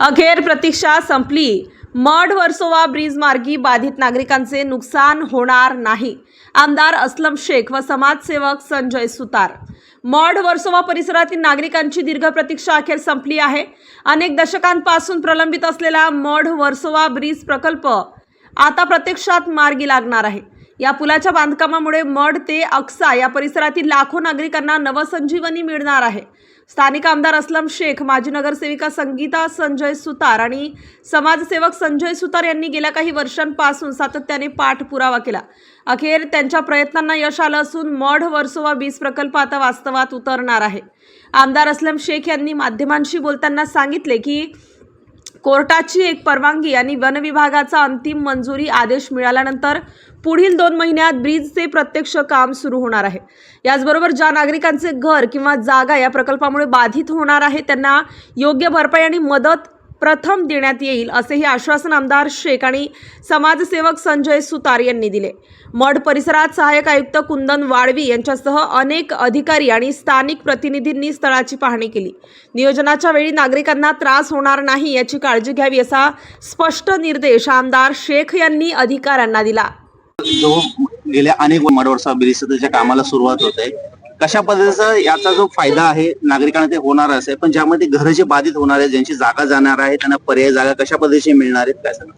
अखेर प्रतीक्षा संपली. मढ वर्सोवा ब्रिज मार्गी बाधित नागरिकांचे नुकसान होणार नाही. आमदार असलम शेख व समाजसेवक संजय सुतार. मढ वर्सोवा परिसरातील नागरिकांची दीर्घ प्रतीक्षा अखेर संपली आहे. अनेक दशकांपासून प्रलंबित असलेला मढ वर्सोवा ब्रिज प्रकल्प आता प्रत्यक्षात मार्गी लागणार आहे. या पुलाच्या बांधकामामुळे मढ ते अक्सा या परिसरातील लाखो नागरिकांना नवसंजीवनी मिळणार आहे. स्थानिक आमदार असलम शेख माजी नगरसेविका संगीता संजय सुतार आणि समाजसेवक संजय सुतार यांनी गेल्या काही वर्षांपासून सातत्याने पाठपुरावा केला. अखेर त्यांच्या प्रयत्नांना यश आलं असून मढ वर्सोवा वीज प्रकल्प आता वास्तवात उतरणार आहे. आमदार असलम शेख यांनी माध्यमांशी बोलताना सांगितले की कोर्टाची एक परवानगी आणि वनविभागाचा अंतिम मंजुरी आदेश मिळाल्यानंतर पुढील दोन महिन्यात ब्रिजचे प्रत्यक्ष काम सुरू होणार आहे. याचबरोबर ज्या नागरिकांचे घर किंवा जागा या प्रकल्पामुळे बाधित होणार आहे त्यांना योग्य भरपाई आणि मदत प्रथम देण्यात येईल असेही आश्वासन आमदार शेख आणि समाजसेवक संजय सुतार यांनी दिले. मढ परिसरात सहाय्यक आयुक्त कुंदन वाळवी यांच्यासह अनेक अधिकारी आणि स्थानिक प्रतिनिधींनी स्थळाची पाहणी केली. नियोजनाच्या वेळी नागरिकांना त्रास होणार नाही याची काळजी घ्यावी असा स्पष्ट निर्देश आमदार शेख यांनी अधिकाऱ्यांना दिला. जो गेल्या अनेक मडवर्षा ब्रिज कामाला सुरुवात होत आहे कशा पद्धतीचा याचा जो फायदा आहे नागरिकांना ते होणार असेल पण ज्यामध्ये घर जे बाधित होणार आहे ज्यांची जागा जाणार आहे त्यांना पर्याय जागा कशा पद्धतीची मिळणार आहेत काय सांगा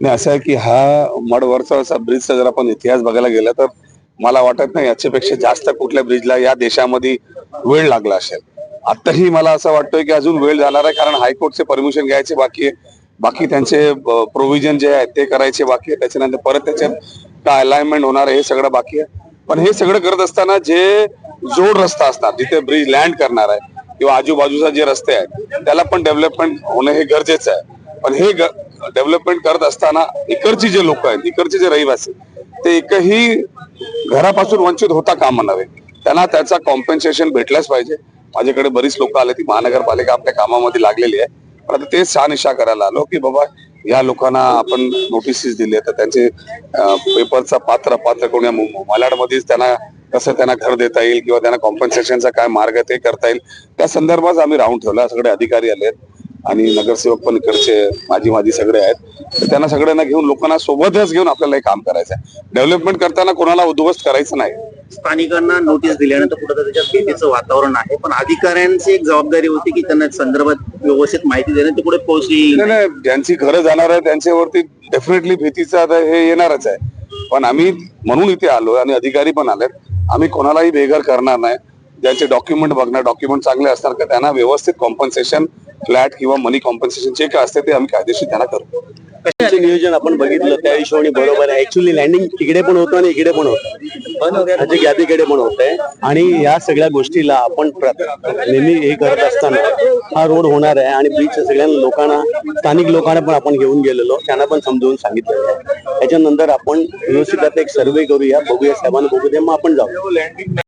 नाही असं आहे की हा मडवरचा असा ब्रिजचा जर आपण इतिहास बघायला गेला तर मला वाटत नाही याच्यापेक्षा जास्त कुठल्या ब्रिजला या देशामध्ये वेळ लागला असेल. आताही मला असं वाटतोय की अजून वेळ जाणार आहे कारण हायकोर्टचे परमिशन घ्यायचे बाकी आहे. बाकी त्यांचे प्रोव्हिजन जे आहे ते करायचे बाकी आहे. त्याच्यानंतर परत त्याच्यात काय अलाइनमेंट होणार आहे हे सगळं बाकी आहे. पण हे सगळं करत असताना जे जोड रस्ता असणार जिथे ब्रिज लँड करणार आहे किंवा आजूबाजूचा जे रस्ते आहेत त्याला पण डेव्हलपमेंट होणं हे गरजेचं आहे. पण हे डेव्हलपमेंट करत असताना इकडची जे लोक आहेत इकडचे जे रहिवासी ते एकही घरापासून वंचित होता कामा नव्हे त्यांना त्याचा कॉम्पेन्सेशन भेटलाच पाहिजे. माझ्याकडे बरीच लोक आले ती महानगरपालिका आपल्या कामामध्ये लागलेली आहे. पण आता तेच शहानिशा करायला आलो की बाबा या लोकांना आपण नोटिसेस दिले तर त्यांचे पेपरचा पात्र पात्र कोणी मलाडमध्येच त्यांना कसं त्यांना घर देता येईल किंवा त्यांना कॉम्पन्सेशनचा काय मार्ग ते करता येईल त्या संदर्भात आम्ही राहून ठेवला. सगळे अधिकारी आले आणि नगरसेवक पण इकडचे माझी माझी सगळे आहेत. तर त्यांना सगळ्यांना घेऊन लोकांना सोबतच घेऊन आपल्याला हे काम करायचं आहे डेव्हलपमेंट करताना कोणाला उद्ध्वस्त करायचं नाही. स्थानिकांना नोटीस दिल्यानंतर कुठं त्याच्यात भीतीचं वातावरण आहे. पण अधिकाऱ्यांची एक जबाबदारी होती की त्यांना संदर्भात व्यवस्थित माहिती देणं ते पुढे पोहोचली. नाही नाही ज्यांची घरं जाणार आहे त्यांच्यावरती डेफिनेटली भीतीचं आता हे येणारच आहे. पण आम्ही म्हणून इथे आलो आणि अधिकारी पण आलेत. आम्ही कोणालाही बेघर करणार नाही. ज्यांचे डॉक्युमेंट बघणार डॉक्युमेंट चांगले असणार का त्यांना व्यवस्थित कॉम्पन्सेशन फ्लॅट किंवा मनी कॉम्पन्सेशन जे काय असते ते आम्ही कायदेशीर त्यांना करू कशाचे नियोजन आपण बघितलं? त्या हिशोबाने बरोबर आहे. ऍक्च्युली लँडिंग तिकडे पण होतं आणि इकडे पण होतं. म्हणजे गॅदीकडे पण होत. आहे आणि या सगळ्या गोष्टीला आपण प्र- नेहमी हे करत असताना हा रोड होणार आहे आणि बीच सगळ्या लोकांना स्थानिक लोकांना पण आपण घेऊन गेलेलो. त्यांना पण समजावून सांगितलेलं आहे. त्याच्यानंतर आपण व्यवस्थित एक सर्वे करूया. बघूया साहेबांना बघू दे मग आपण जाऊ.